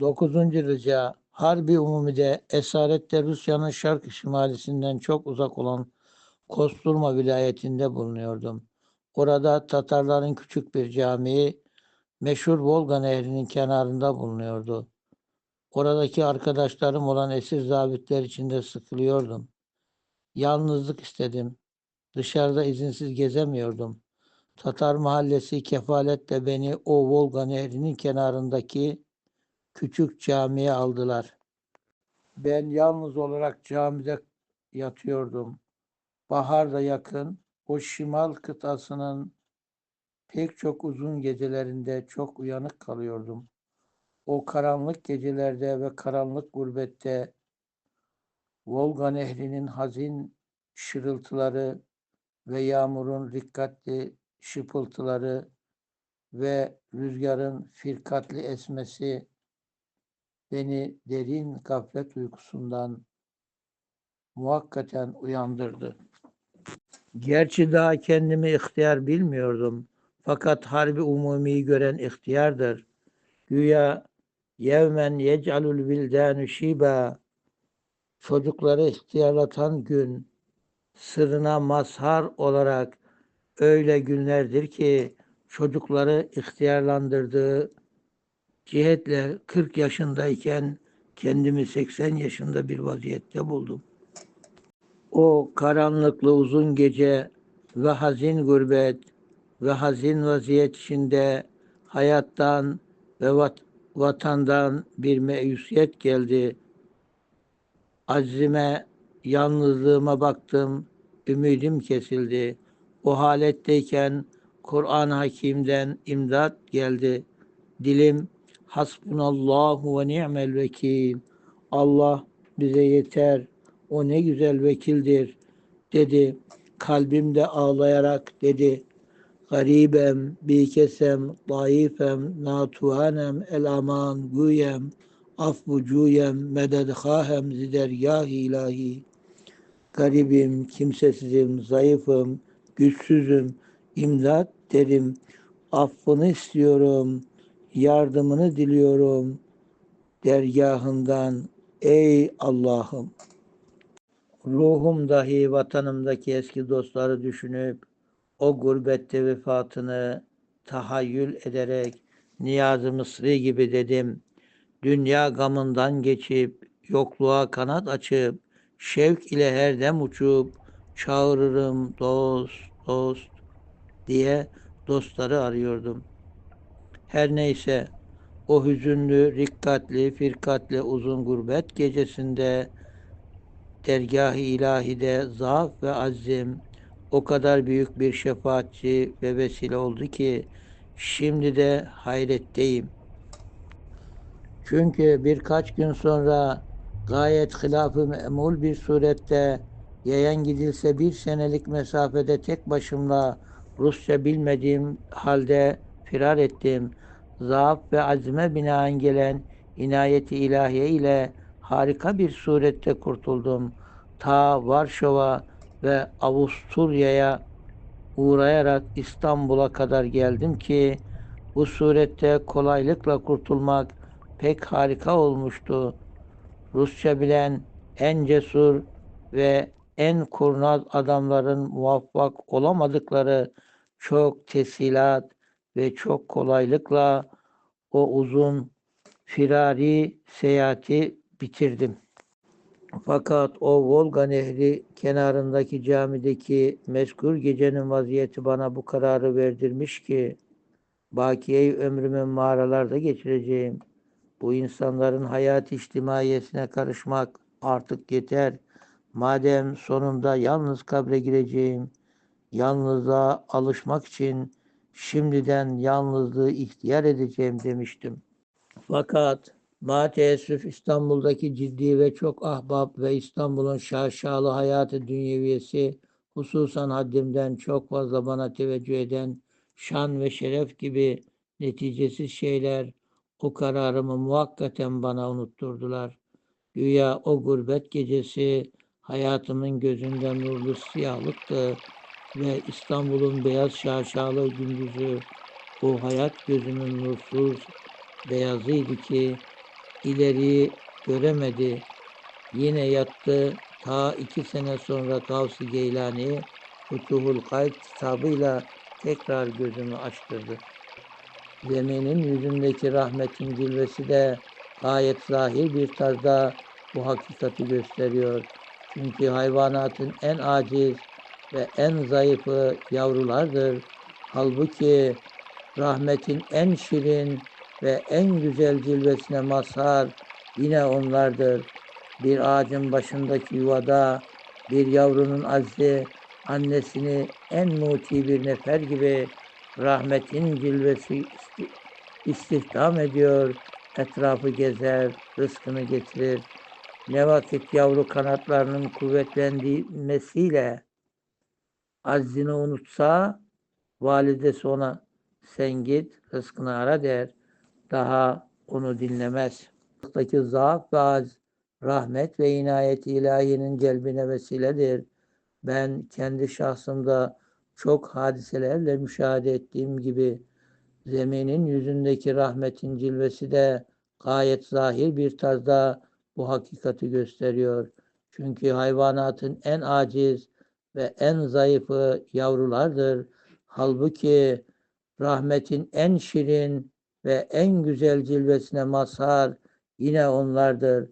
9. Rica Harbi Umumi'de esarette Rusya'nın şark şimalisinden çok uzak olan Kosturma vilayetinde bulunuyordum. Orada Tatarların küçük bir camii meşhur Volga Nehri'nin kenarında bulunuyordu. Oradaki arkadaşlarım olan esir zabitler içinde sıkılıyordum. Yalnızlık istedim. Dışarıda izinsiz gezemiyordum. Tatar mahallesi kefaletle beni o Volga Nehri'nin kenarındaki küçük camiye aldılar. Ben yalnız olarak camide yatıyordum. Bahar da yakın, o şimal kıtasının pek çok uzun gecelerinde çok uyanık kalıyordum. O karanlık gecelerde ve karanlık gurbette Volga Nehri'nin hazin şırıltıları ve yağmurun dikkatli şıpıltıları ve rüzgarın firkatli esmesi beni derin gaflet uykusundan muhakkaten uyandırdı. Gerçi daha kendimi ihtiyar bilmiyordum. Fakat harbi umumiyi gören ihtiyardır. Güya yevmen yec'alul vildanu şiba çocukları ihtiyarlatan gün sırrına mazhar olarak öyle günlerdir ki çocukları ihtiyarlandırdığı cihetle 40 yaşındayken kendimi 80 yaşında bir vaziyette buldum. O karanlıklı uzun gece ve hazin gurbet ve hazin vaziyet içinde hayattan ve vat- vatandan bir meyusiyet geldi. Azime, yalnızlığıma baktım, ümidim kesildi. O haletteyken Kur'an-ı Hakim'den imdat geldi. Dilim hasbunallahu ve ni'mel vekil. Allah bize yeter. O ne güzel vekildir dedi. Kalbimde ağlayarak dedi. Garibem, bikesem, daifem, natuanem, el aman, güyem, afbu cuyem, meded hahem, zidergah ilahi. Garibim, kimsesizim, zayıfım, güçsüzüm, imdat derim. Affını istiyorum, yardımını diliyorum dergahından ey Allah'ım. Ruhum dahi vatanımdaki eski dostları düşünüp o gurbette vefatını tahayyül ederek Niyazi Mısri gibi dedim. Dünya gamından geçip yokluğa kanat açıp şevk ile her dem uçup çağırırım dost dost diye dostları arıyordum. Her neyse o hüzünlü, rikkatli, firkatli uzun gurbet gecesinde dergah-ı ilahide zaaf ve azim o kadar büyük bir şefaatçi ve vesile oldu ki şimdi de hayretteyim. Çünkü birkaç gün sonra gayet hilafı memul bir surette yayan gidilse bir senelik mesafede tek başımla Rusça bilmediğim halde firar ettim. Zaaf ve azme binaen gelen inayeti ilahiye ile harika bir surette kurtuldum. Ta Varşova ve Avusturya'ya uğrayarak İstanbul'a kadar geldim ki bu surette kolaylıkla kurtulmak pek harika olmuştu. Rusça bilen en cesur ve en kurnaz adamların muvaffak olamadıkları çok tesilat ve çok kolaylıkla o uzun firari seyahati bitirdim. Fakat o Volga Nehri kenarındaki camideki mezkur gecenin vaziyeti bana bu kararı verdirmiş ki bakiye ömrümü mağaralarda geçireceğim. Bu insanların hayat içtimaiyesine karışmak artık yeter. Madem sonunda yalnız kabre gireceğim, yalnızlığa alışmak için şimdiden yalnızlığı ihtiyar edeceğim demiştim. Fakat ma teessüf İstanbul'daki ciddi ve çok ahbap ve İstanbul'un şaşalı hayatı dünyeviyesi hususan haddimden çok fazla bana teveccüh eden şan ve şeref gibi neticesiz şeyler o kararımı muhakkaten bana unutturdular. Güya o gurbet gecesi hayatımın gözünde nurlu siyahlıktı ve İstanbul'un beyaz şaşalı gündüzü o hayat gözümün nursuz beyazıydı ki ileriyi göremedi. Yine yattı. Ta iki sene sonra Gavs-ı Geylani Futuhul Kalp kitabıyla tekrar gözümü açtırdı. Zeminin yüzündeki rahmetin cilvesi de gayet zahir bir tarzda bu hakikati gösteriyor. Çünkü hayvanatın en aciz ve en zayıfı yavrulardır. Halbuki rahmetin en şirin ve en güzel cilvesine mazhar yine onlardır. Bir ağacın başındaki yuvada bir yavrunun azli annesini en muti bir nefer gibi rahmetin cilvesi isti- istihdam ediyor, etrafı gezer, rızkını getirir. Ne vakit yavru kanatlarının kuvvetlenmesiyle aczini unutsa, validesi ona sen git rızkını ara der. Daha onu dinlemez. Hayattaki zaaf ve az, rahmet ve inayet ilahinin celbine vesiledir. Ben kendi şahsımda çok hadiselerle müşahede ettiğim gibi zeminin yüzündeki rahmetin cilvesi de gayet zahir bir tarzda bu hakikati gösteriyor. Çünkü hayvanatın en aciz ve en zayıfı yavrulardır. Halbuki rahmetin en şirin ve en güzel cilvesine mazhar yine onlardır.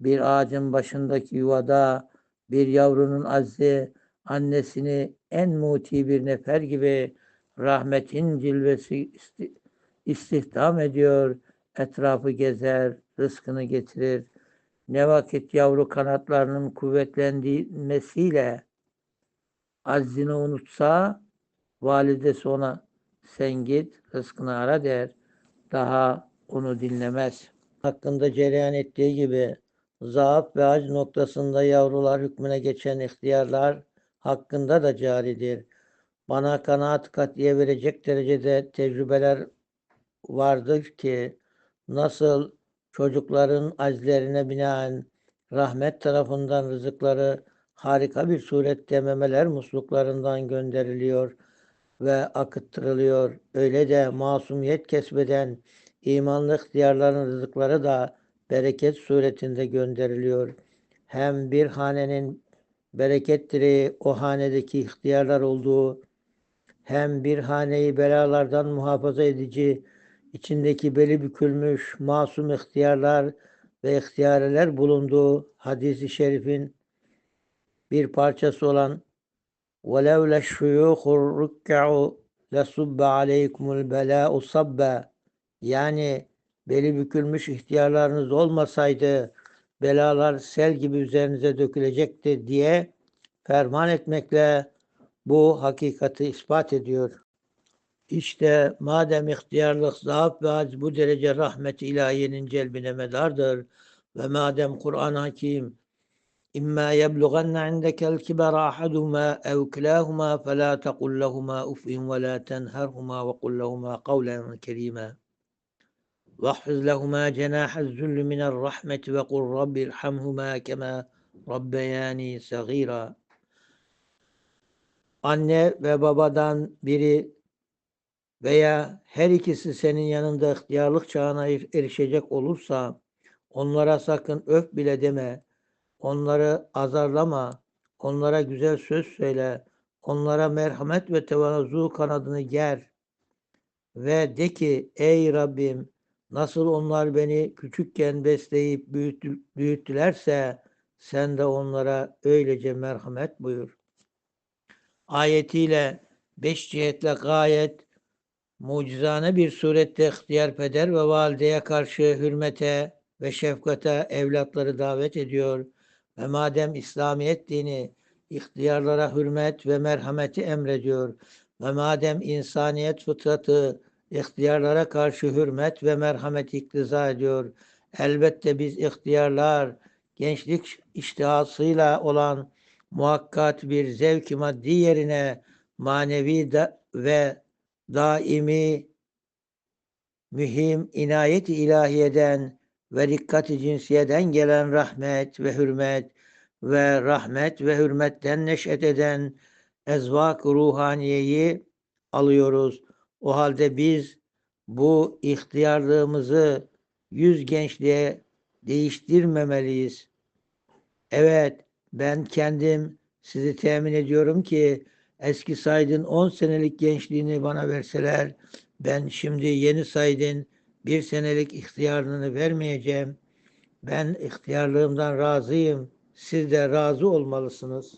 Bir ağacın başındaki yuvada bir yavrunun azli annesini en muti bir nefer gibi rahmetin cilvesi isti- istihdam ediyor, etrafı gezer, rızkını getirir. Ne vakit yavru kanatlarının kuvvetlenmesiyle aczini unutsa, validesi ona sen git rızkını ara der. Daha onu dinlemez. Hakkında cereyan ettiği gibi zaaf ve acz noktasında yavrular hükmüne geçen ihtiyarlar hakkında da caridir. Bana kanaat katiye verecek derecede tecrübeler vardır ki nasıl çocukların aczlerine binaen rahmet tarafından rızıkları harika bir surette memeler musluklarından gönderiliyor ve akıttırılıyor. Öyle de masumiyet kesbeden imanlı ihtiyarların rızıkları da bereket suretinde gönderiliyor. Hem bir hanenin bereket direği o hanedeki ihtiyarlar olduğu hem bir haneyi belalardan muhafaza edici, içindeki beli bükülmüş masum ihtiyarlar ve ihtiyareler bulunduğu hadisi şerifin bir parçası olan وَلَوْلَا الشُّيُوخُ الرُّكَّعُ لَصُبَّ عَلَيْكُمُ الْبَلَاءُ صَبَّ Yani beli bükülmüş ihtiyarlarınız olmasaydı belalar sel gibi üzerinize dökülecekti diye ferman etmekle bu hakikati ispat ediyor. İşte madem ihtiyarlık, zaaf ve acz bu derece rahmet ilahiyenin celbine medardır ve madem Kur'an-ı Hakim İmma yeblughanna indekel kibara ahaduhuma ev kilahuma fela tekul lehuma ufin ve la tenherhuma ve kul lehuma kavlen kerima. واحفظ لهما جناح الذل من الرحمة وقل رب ارحمهما كما ربياني صغيرا Anne ve babadan biri veya her ikisi senin yanında ihtiyarlık çağına er- erişecek olursa onlara sakın öf bile deme. Onları azarlama. Onlara güzel söz söyle. Onlara merhamet ve tevazu kanadını ger. Ve de ki ey Rabbim nasıl onlar beni küçükken besleyip büyüttü- büyüttülerse sen de onlara öylece merhamet buyur. Ayetiyle beş cihetle gayet mucizane bir surette ihtiyar peder ve valideye karşı hürmete ve şefkate evlatları davet ediyor. Ve madem İslamiyet dini ihtiyarlara hürmet ve merhameti emrediyor ve madem insaniyet fıtratı ihtiyarlara karşı hürmet ve merhamet iktiza ediyor. Elbette biz ihtiyarlar gençlik iştihasıyla olan muhakkat bir zevk maddi yerine manevi da ve daimi mühim inayet ilahiyeden ve dikkat-i cinsiyeden gelen rahmet ve hürmet ve rahmet ve hürmetten neşet eden ezvak ruhaniyeyi alıyoruz. O halde biz bu ihtiyarlığımızı yüz gençliğe değiştirmemeliyiz. Evet, ben kendim sizi temin ediyorum ki eski Said'in 10 senelik gençliğini bana verseler ben şimdi yeni Said'in bir senelik ihtiyarlığını vermeyeceğim. Ben ihtiyarlığımdan razıyım. Siz de razı olmalısınız.